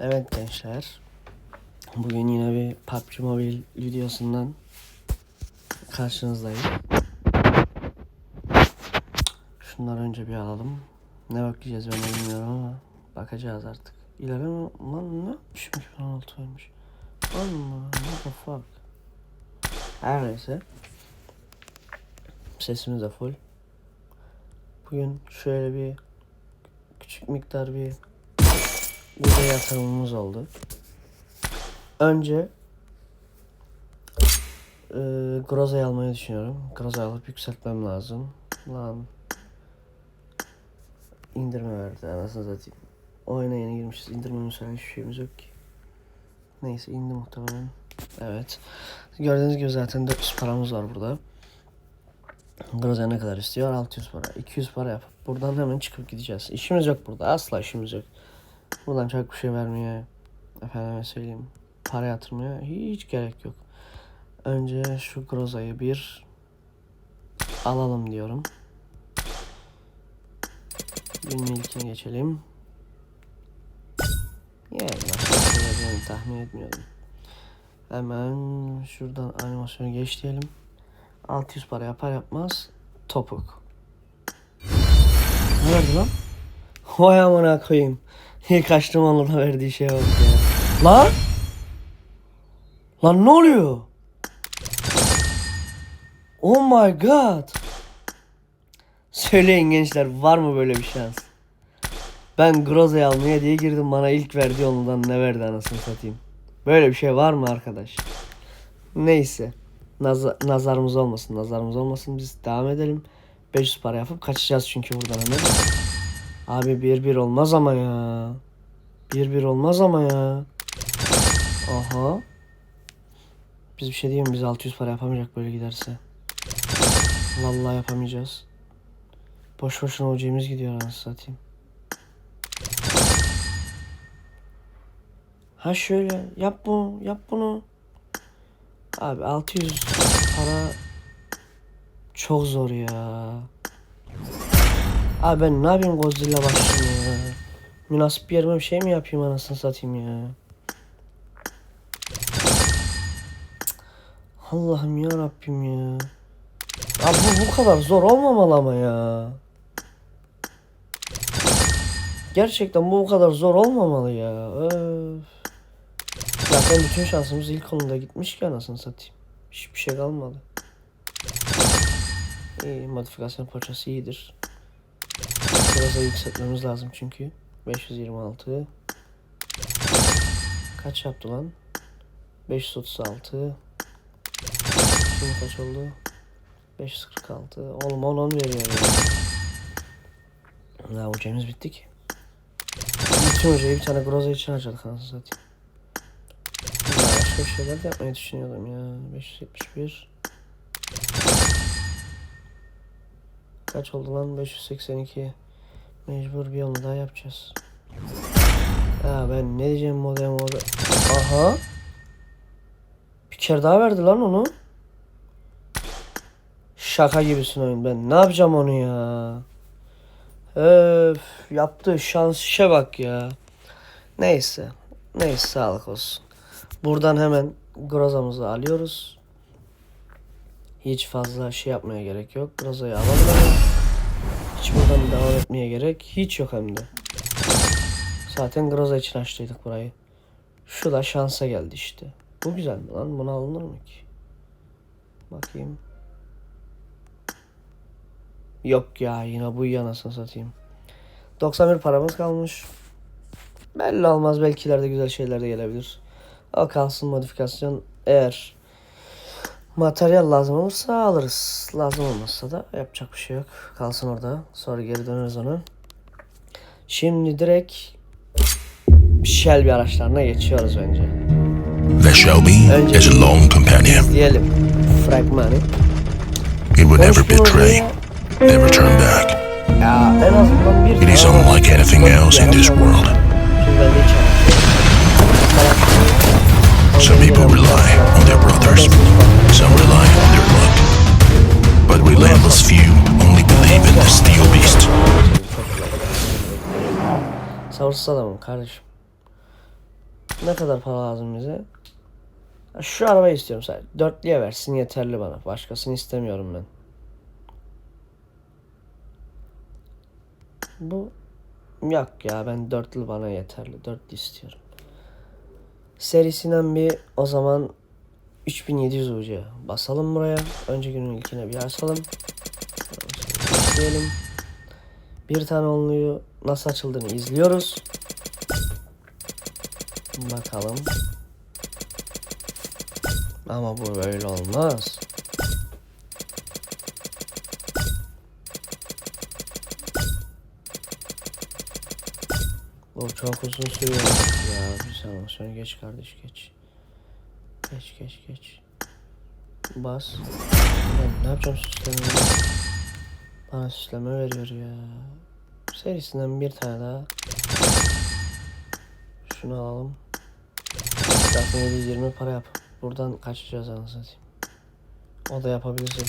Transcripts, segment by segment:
Evet gençler. Bugün yine bir PUBG Mobile videosundan karşınızdayım. Şunları önce bir alalım. Ne bakacağız ben bilmiyorum ama bakacağız artık. İleri mi? Lan ne yapmışım 2016 ölmüş. Allah what the fuck. Her neyse. Sesimiz de full. Bugün şöyle bir küçük miktar bir burada yatırımımız oldu. Önce e, Groza'yı almayı düşünüyorum. Groza'yı alıp yükseltmem lazım. Lan indirme verdi anasını satayım. Oyuna yeni girmişiz. İndirme mesela hiçbir şeyimiz yok ki. Neyse indi muhtemelen. Evet. Gördüğünüz gibi zaten 400 paramız var burada. Groza ne kadar istiyor? 600 para. 200 para yapıp buradan hemen çıkıp gideceğiz. İşimiz yok burada. Asla işimiz yok. Buradan çok bir şey vermeye, efendime söyleyeyim, para yatırmaya hiç gerek yok. Önce şu Groza'yı bir alalım diyorum. Bin ilkine geçelim. Yani tahmin etmiyordum. Hemen şuradan animasyonu geç diyelim. 600 para yapar yapmaz topuk. Ne verdi lan? Vay koyayım. İlk açtım onunla da verdiği şeye bak ya. Lan! Lan ne oluyor? Oh my god. Söyleyin gençler var mı böyle bir şans? Ben Groza'yı almaya diye girdim bana ilk verdiği ondan ne verdi anasını satayım. Böyle bir şey var mı arkadaş? Neyse. Naza- nazarımız olmasın nazarımız olmasın biz devam edelim. 500 para yapıp kaçacağız çünkü buradan hemen. Abi 1-1 olmaz ama ya. 1-1 olmaz ama ya. Aha. Biz bir şey diyeyim? Biz 600 para yapamayacak böyle giderse. Vallahi yapamayacağız. Boş boşuna hocamız gidiyor anasını satayım. Ha şöyle yap bunu yap bunu. Abi 600 para çok zor ya. Abi ben ne yapayım Godzilla başlayayım ya. Münasip bir yerime bir şey mi yapayım anasını satayım ya. Allah'ım ya Rabbim ya. Ya bu bu kadar zor olmamalı ama ya. Gerçekten bu bu kadar zor olmamalı ya. Öf. Zaten bütün şansımız ilk konuda gitmiş ki anasını satayım. Hiçbir şey kalmadı. İyi modifikasyon parçası iyidir. Biraz da yükseltmemiz lazım çünkü. 526. Kaç yaptı lan? 536. Şimdi kaç oldu? 546. Oğlum 10 10 veriyor ya. Ya hocamız bitti ki. Bütün hocayı bir tane groza için harcadık anasını satayım. Başka bir şeyler de yapmayı düşünüyordum ya. 571. Kaç oldu lan? 582. Mecbur bir yolunu daha yapacağız. Ya ben ne diyeceğim modem modem. Aha. Bir kere daha verdi lan onu. Şaka gibisin oyun. Ben ne yapacağım onu ya? Öf, yaptığı şans işe bak ya. Neyse. Neyse sağlık olsun. Buradan hemen grozamızı alıyoruz. Hiç fazla şey yapmaya gerek yok. Grozayı alalım. Hiç buradan devam etmeye gerek hiç yok hem de. Zaten Groza için açtıydık burayı. Şu da şansa geldi işte. Bu güzel mi lan? Buna alınır mı ki? Bakayım. Yok ya yine bu yanasını satayım. 91 paramız kalmış. Belli olmaz belki ileride güzel şeyler de gelebilir. O kalsın modifikasyon eğer materyal lazım olursa alırız. Lazım olmazsa da yapacak bir şey yok. Kalsın orada. Sonra geri döneriz onu. Şimdi direkt Shelby araçlarına geçiyoruz bence. The Shelby is a lone companion. Diyelim. Fragmanı. It would never betray, never turn back. It is unlike anything else in this world. Some people rely on their brothers, some rely on their luck. But we landless few only believe in the steel beast. Sabırsız adamım kardeşim. Ne kadar para lazım bize? Şu arabayı istiyorum sadece. Dörtlüye versin yeterli bana. Başkasını istemiyorum ben. Bu yok ya ben dörtlü bana yeterli. Dörtlü istiyorum. Serisinden bir o zaman 3700 ucu basalım buraya. Önce günün ilkine bir açalım. Diyelim. Bir tane onluyu nasıl açıldığını izliyoruz. Bakalım. Ama bu böyle olmaz. Bu çok uzun sürüyor ya. Bir saniye sonra geç kardeş geç. Geç geç geç. Bas. Ben ne yapacağım süslemeyi? Bana süsleme veriyor ya. Serisinden bir tane daha. Şunu alalım. Zaten 720 para yap. Buradan kaçacağız anasını. O da yapabilirse.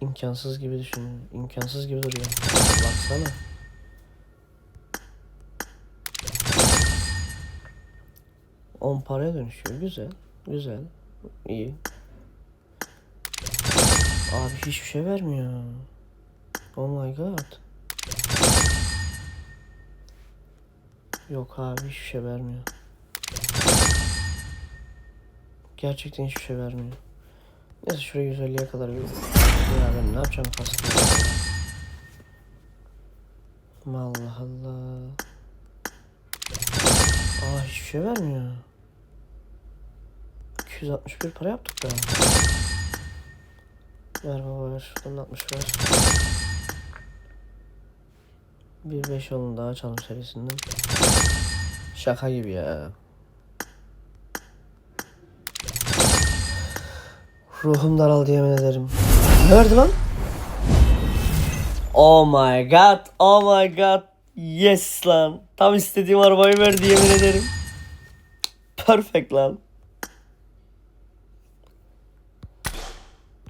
İmkansız gibi düşünüyor. İmkansız gibi duruyor. Baksana. On paraya dönüşüyor. Güzel. Güzel. İyi. Abi hiçbir şey vermiyor. Oh my god. Yok abi hiçbir şey vermiyor. Gerçekten hiçbir şey vermiyor. Neyse şuraya 150'ye kadar bir... Ya ben ne yapacağım kaskı? Allah Allah. Aa hiçbir şey vermiyor. 261 para yaptık daha. Ver baba ver. Şuradan 60 ver. Bir 5 yolunu daha açalım serisinden. Şaka gibi ya. Ruhum daraldı yemin ederim. Ne verdi lan? Oh my god. Oh my god. Yes lan. Tam istediğim arabayı verdi yemin ederim. Perfect lan.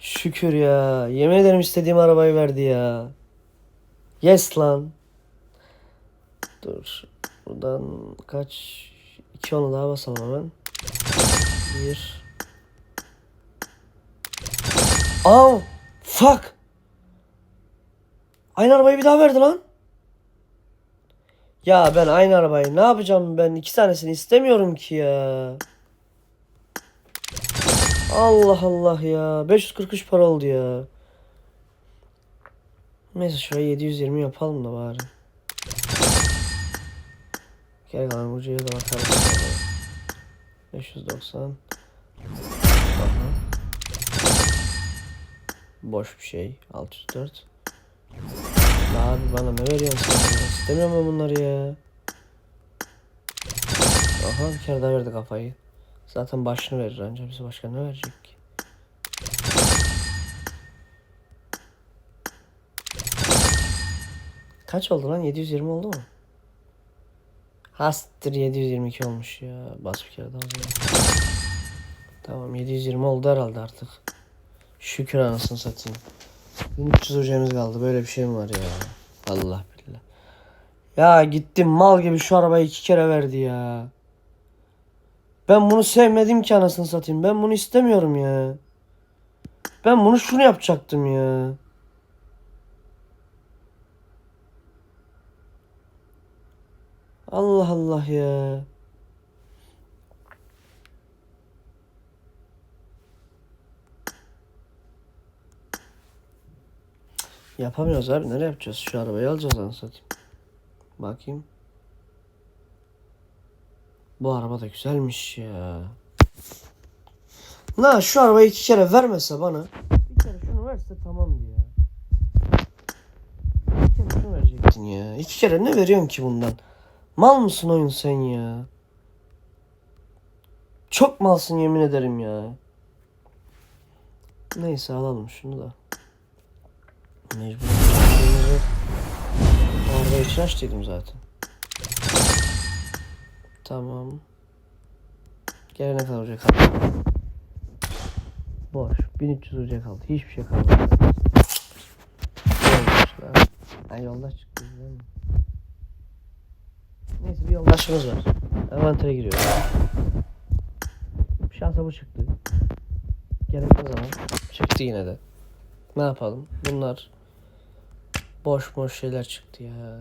Şükür ya. Yemin ederim istediğim arabayı verdi ya. Yes lan. Dur. Buradan kaç? İki onu daha basalım hemen. Bir. Aa! Fuck! Aynı arabayı bir daha verdi lan. Ya ben aynı arabayı ne yapacağım ben? iki tanesini istemiyorum ki ya. Allah Allah ya. 543 para oldu ya. Neyse şuraya 720 yapalım da bari. Gel kalan ucuya da bakarız. 590. Aha. Boş bir şey. 604. Ya abi bana ne veriyorsun sen? İstemiyorum ben bunları ya. Aha bir kere daha verdi kafayı. Zaten başını verir anca bize başka ne verecek ki? Kaç oldu lan? 720 oldu mu? Hastır 722 olmuş ya. Bas bir kere daha zaman. Tamam 720 oldu herhalde artık. Şükür anasını satayım. 1300 hocamız kaldı. Böyle bir şey mi var ya? Allah billah. Ya gittim mal gibi şu arabayı iki kere verdi ya. Ben bunu sevmedim ki anasını satayım. Ben bunu istemiyorum ya. Ben bunu şunu yapacaktım ya. Allah Allah ya. Yapamıyoruz abi. Nereye yapacağız? Şu arabayı alacağız anasını satayım. Bakayım. Bu araba da güzelmiş ya. Na şu arabayı iki kere vermese bana. Bir kere şunu verse tamamdı ya. İki kere şunu verecektin ya. İki kere ne veriyorsun ki bundan? Mal mısın oyun sen ya? Çok malsın yemin ederim ya. Neyse alalım şunu da. Mecbur. Arabayı için açtıydım zaten. Tamam. Gelene kadar olacak kaldı. Boş. 1300 olacak kaldı. Hiçbir şey kalmadı. Yoldaşlar. Ha yoldaş çıktı değil mi? Neyse bir yoldaşımız var. Envantere giriyor. Şansa bu çıktı. Gerekli zaman çıktı yine de. Ne yapalım? Bunlar boş boş şeyler çıktı ya.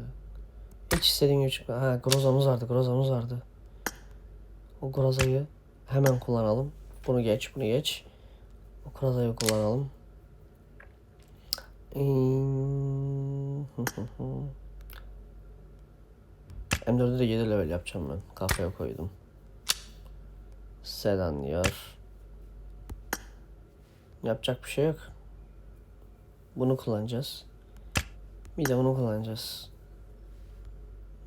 Hiç istediğim gibi çıkmadı. Ha grozamız vardı, grozamız vardı. O grozayı hemen kullanalım. Bunu geç, bunu geç. O grozayı kullanalım. M4'ü de 7 level yapacağım ben. Kafaya koydum. Sedan diyor. Yapacak bir şey yok. Bunu kullanacağız. Bir de bunu kullanacağız.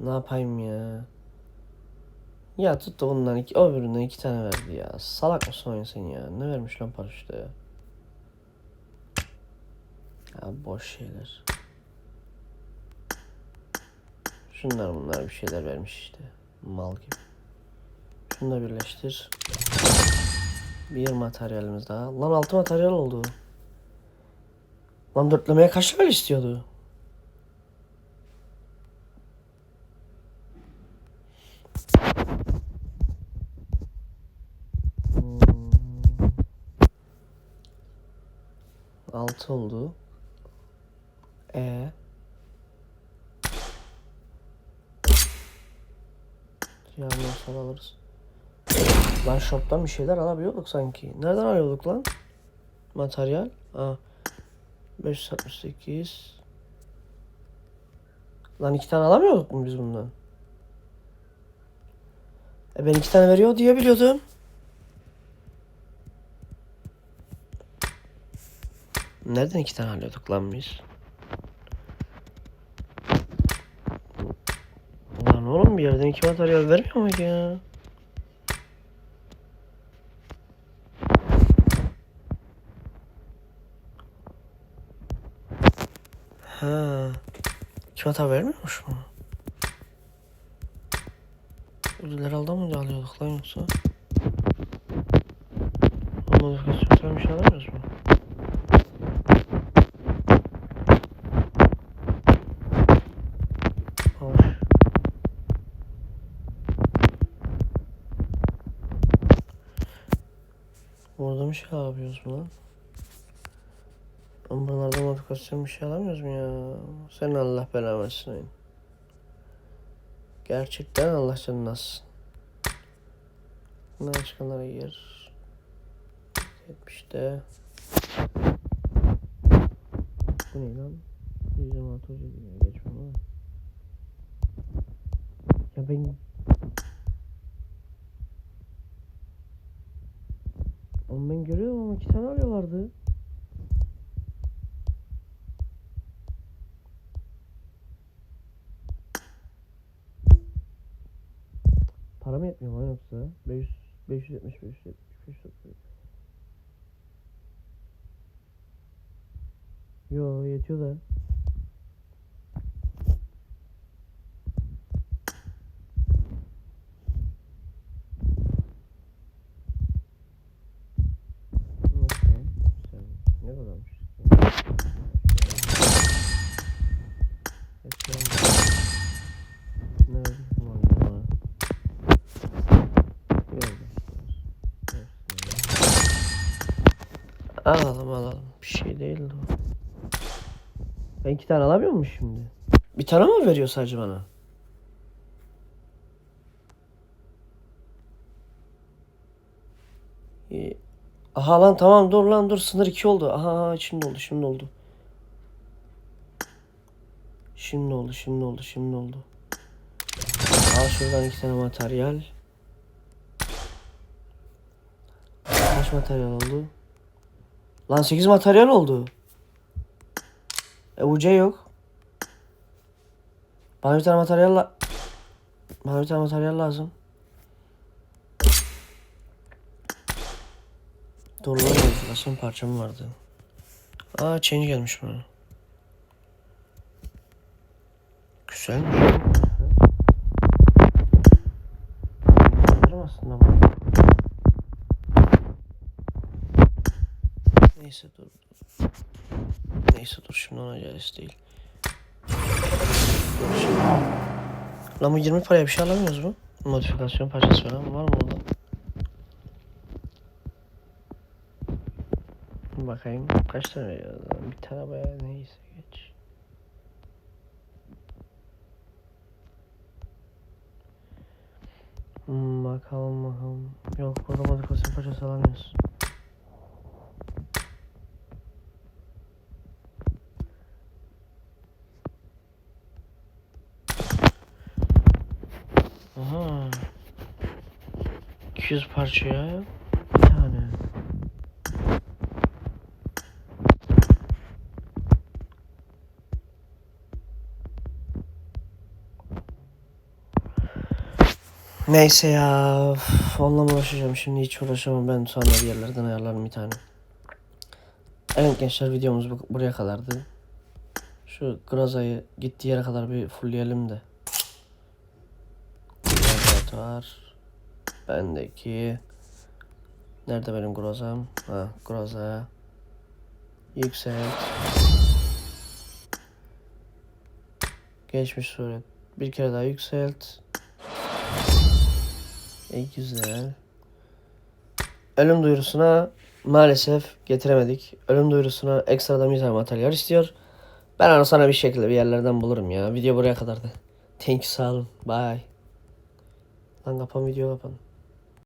Ne yapayım ya? Ya tuttu bundan iki, öbüründen iki tane verdi ya. Salak mısın oyun sen ya? Ne vermiş lan paraşütte ya? Ya boş şeyler. Şunlar bunlar bir şeyler vermiş işte. Mal gibi. Şunu da birleştir. Bir materyalimiz daha. Lan altı materyal oldu. Lan dörtlemeye kaç level istiyordu? 6 oldu. E Yağmur sonra alırız. Lan shop'tan bir şeyler alabiliyorduk sanki. Nereden alıyorduk lan? Materyal. Ha. 568. Lan iki tane alamıyorduk mu biz bundan? E ben iki tane veriyor diye biliyordum. Nereden iki tane alıyorduk lan biz? Lan oğlum bir yerden iki materyal vermiyor muydu ya? Ha. İki materyal vermiyormuş mu? Ödüller aldı mı alıyorduk lan yoksa? Modifikasyon bir şey alamıyoruz mu? Şey yapıyoruz lan? Ama buralarda modifikasyon bir şey alamıyoruz mu ya? Sen Allah belanı versin oyun. Gerçekten Allah canını alsın. Bunlar çıkanlara gir. 70'te. Bu ne lan? 126 hoca diyor. Geçmem ama. Ya ben... Oğlum ben görüyorum ama iki tane arıyorlardı. Param yetmiyor lan yoksa. 500, 570, 570, 570. Yo yetiyor da. Nasıl? Sen ne kadarmış? Nerede? Aman ya. Alalım alalım. Bir şey değil o. Ben iki tane alamıyor muyum şimdi? Bir tane mi veriyor sadece bana? Aha lan tamam dur lan dur sınır iki oldu. Aha, aha şimdi oldu şimdi oldu. Şimdi oldu şimdi oldu şimdi oldu. Al şuradan iki tane materyal. Kaç materyal oldu? Lan 8 materyal oldu. E UC yok. Bana bir tane materyal la... Bana bir tane materyal lazım. Doğru lan modifikasyon parçam vardı. Aa change gelmiş bana. Güzel Neyse dur. Neyse dur şimdi ona acelesi değil. Lan bu 20 paraya bir şey alamıyoruz mu? Modifikasyon parçası falan var mı orada? Bakayım kaç tane lan? Bir tane bayağı neyse geç. Hmm, bakalım bakalım. Yok burada modifikasyon parçası alamıyoruz. Aha. 200 parçaya bir tane. Neyse ya. üf, Onunla uğraşacağım şimdi hiç uğraşamam ben sonra bir yerlerden ayarlarım bir tane. Evet gençler videomuz bu- buraya kadardı. Şu Groza'yı gittiği yere kadar bir fullleyelim de. Var. Bendeki. Nerede benim Groza'm? Ha Groza. Yükselt. Geçmiş suret. Bir kere daha yükselt. E güzel. Ölüm duyurusuna maalesef getiremedik. Ölüm duyurusuna ekstradan bir tane materyal istiyor. Ben onu sana bir şekilde bir yerlerden bulurum ya. Video buraya kadardı. Thank you sağ olun. Bye. Lan kapan video kapan.